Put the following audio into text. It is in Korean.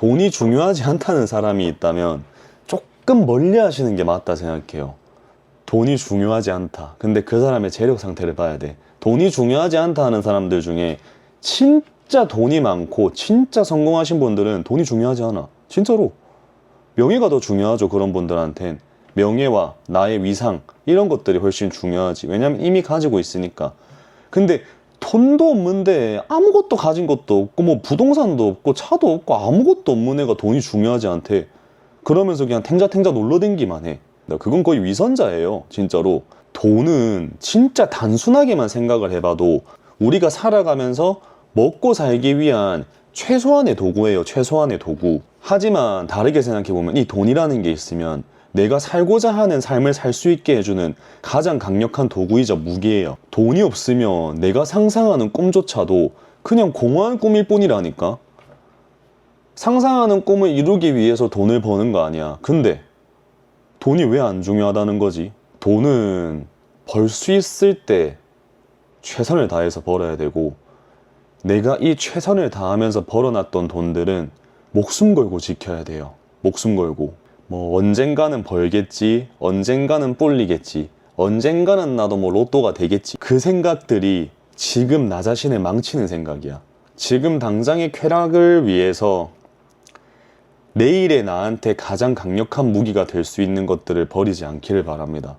돈이 중요하지 않다는 사람이 있다면 조금 멀리 하시는 게 맞다 생각해요. 돈이 중요하지 않다. 근데 그 사람의 재력 상태를 봐야 돼. 돈이 중요하지 않다 하는 사람들 중에 진짜 돈이 많고 진짜 성공하신 분들은 돈이 중요하지 않아. 진짜로. 명예가 더 중요하죠. 그런 분들한텐. 명예와 나의 위상 이런 것들이 훨씬 중요하지. 왜냐면 이미 가지고 있으니까. 근데 돈도 없는데 아무것도 가진 것도 없고 뭐 부동산도 없고 차도 없고 아무것도 없는 애가 돈이 중요하지 않대. 그러면서 그냥 탱자탱자 놀러댕기만 해. 그건 거의 위선자예요. 진짜로. 돈은 진짜 단순하게만 생각을 해봐도 우리가 살아가면서 먹고 살기 위한 최소한의 도구예요. 최소한의 도구. 하지만 다르게 생각해보면 이 돈이라는 게 있으면 내가 살고자 하는 삶을 살 수 있게 해주는 가장 강력한 도구이자 무기예요. 돈이 없으면 내가 상상하는 꿈조차도 그냥 공허한 꿈일 뿐이라니까. 상상하는 꿈을 이루기 위해서 돈을 버는 거 아니야. 근데 돈이 왜 안 중요하다는 거지? 돈은 벌 수 있을 때 최선을 다해서 벌어야 되고 내가 이 최선을 다하면서 벌어놨던 돈들은 목숨 걸고 지켜야 돼요. 목숨 걸고. 뭐 언젠가는 벌겠지, 언젠가는 뿔리겠지, 언젠가는 나도 뭐 로또가 되겠지. 그 생각들이 지금 나 자신을 망치는 생각이야. 지금 당장의 쾌락을 위해서 내일의 나한테 가장 강력한 무기가 될 수 있는 것들을 버리지 않기를 바랍니다.